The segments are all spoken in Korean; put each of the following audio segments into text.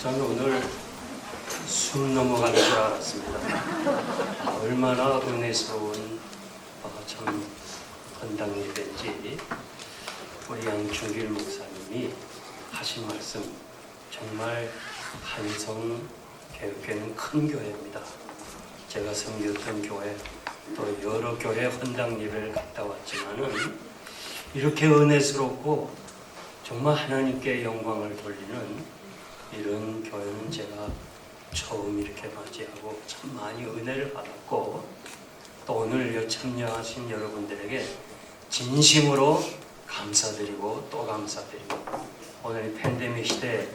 저는 오늘 숨 넘어가는 줄 알았습니다. 아, 얼마나 은혜스러운 아, 참 헌당 예배인지 우리 양충길 목사님이 하신 말씀 정말 한성 개혁교회는 큰 교회입니다. 제가 섬겼던 교회 또 여러 교회 헌당 예배를 갔다 왔지만은 이렇게 은혜스럽고 정말 하나님께 영광을 돌리는 이런 교회는 제가 처음 이렇게 맞이하고 참 많이 은혜를 받았고 또 오늘 여 참여하신 여러분들에게 진심으로 감사드리고 또 감사드리고 오늘 이 팬데믹 시대에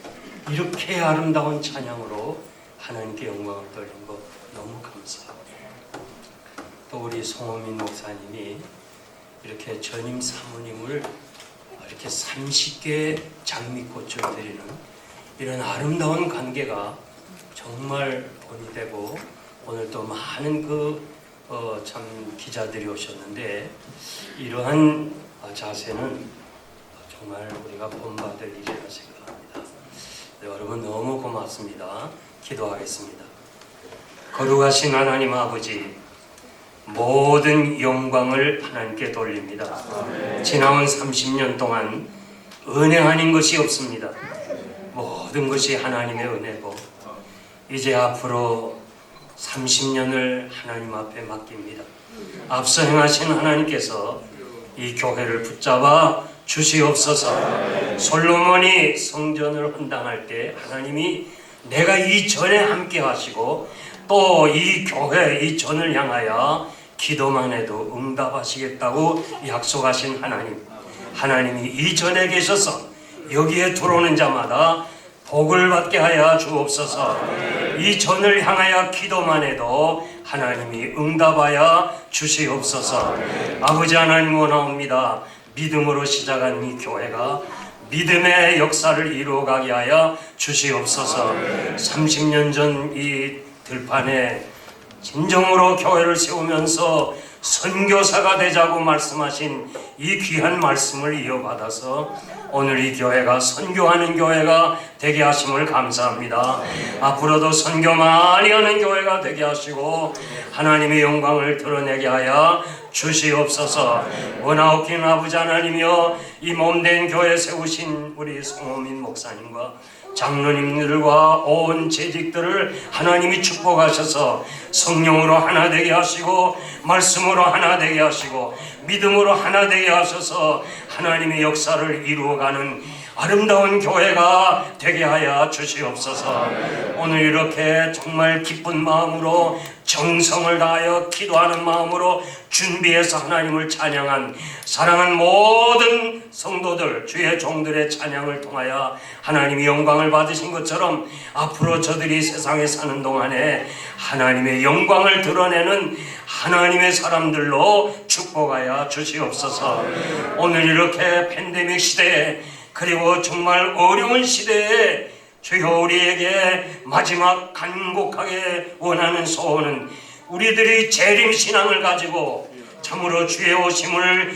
이렇게 아름다운 찬양으로 하나님께 영광을 돌린 거 너무 감사하고 또 우리 송호민 목사님이 이렇게 전임 사모님을 이렇게 30개의 장미꽃을 드리는 이런 아름다운 관계가 정말 본이 되고 오늘 또 많은 그 어, 참 기자들이 오셨는데 이러한 어, 자세는 정말 우리가 본받을 일이라 생각합니다. 네, 여러분 너무 고맙습니다. 기도하겠습니다. 거룩하신 하나님 아버지 모든 영광을 하나님께 돌립니다. 지나온 30년 동안 은혜 아닌 것이 없습니다. 모든 것이 하나님의 은혜고 이제 앞으로 30년을 하나님 앞에 맡깁니다. 앞서 행하신 하나님께서 이 교회를 붙잡아 주시옵소서. 솔로몬이 성전을 헌당할 때 하나님이 내가 이 전에 함께 하시고 또 이 교회 이 전을 향하여 기도만 해도 응답하시겠다고 약속하신 하나님. 하나님이 이 전에 계셔서 여기에 들어오는 자마다 복을 받게 하여 주옵소서. 이 전을 향하여 기도만 해도 하나님이 응답하여 주시옵소서. 아버지 하나님 원하옵니다. 믿음으로 시작한 이 교회가 믿음의 역사를 이루어가게 하여 주시옵소서. 30년 전 이 들판에 진정으로 교회를 세우면서 선교사가 되자고 말씀하신 이 귀한 말씀을 이어받아서 오늘 이 교회가 선교하는 교회가 되게 하심을 감사합니다. 앞으로도 선교 많이 하는 교회가 되게 하시고 하나님의 영광을 드러내게 하여 주시옵소서. 원하옵긴 아버지 하나님이여 이 몸된 교회 세우신 우리 송호민 목사님과 장로님들과 온 재직들을 하나님이 축복하셔서 성령으로 하나 되게 하시고 말씀으로 하나 되게 하시고 믿음으로 하나 되게 하셔서 하나님의 역사를 이루어가는 아름다운 교회가 되게 하여 주시옵소서. 오늘 이렇게 정말 기쁜 마음으로 정성을 다하여 기도하는 마음으로 준비해서 하나님을 찬양한 사랑한 모든 성도들 주의 종들의 찬양을 통하여 하나님이 영광을 받으신 것처럼 앞으로 저들이 세상에 사는 동안에 하나님의 영광을 드러내는 하나님의 사람들로 축복하여 주시옵소서. 오늘 이렇게 팬데믹 시대에 그리고 정말 어려운 시대에 주여 우리에게 마지막 간곡하게 원하는 소원은 우리들이 재림 신앙을 가지고 참으로 주의 오심을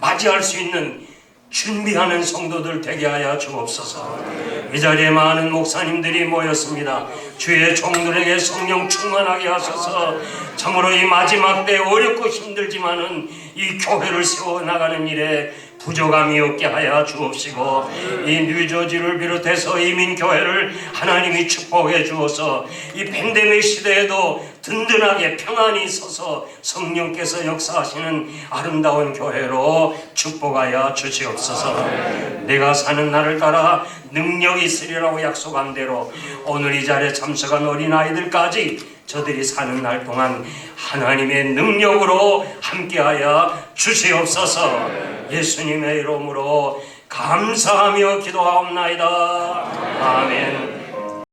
맞이할 수 있는 준비하는 성도들 되게 하여 주옵소서. 이 자리에 많은 목사님들이 모였습니다. 주의 종들에게 성령 충만하게 하셔서 참으로 이 마지막 때 어렵고 힘들지만은 이 교회를 세워 나가는 일에 부족함이 없게 하여 주옵시고 이 뉴저지를 비롯해서 이민 교회를 하나님이 축복해 주어서 이 팬데믹 시대에도 든든하게 평안히 서서 성령께서 역사하시는 아름다운 교회로 축복하여 주시옵소서. 내가 사는 날을 따라 능력이 있으리라고 약속한 대로 오늘 이 자리에 참석한 어린 아이들까지 저들이 사는 날 동안 하나님의 능력으로 함께하여 주시옵소서. 예수님의 이름으로 감사하며 기도하옵나이다. 아멘.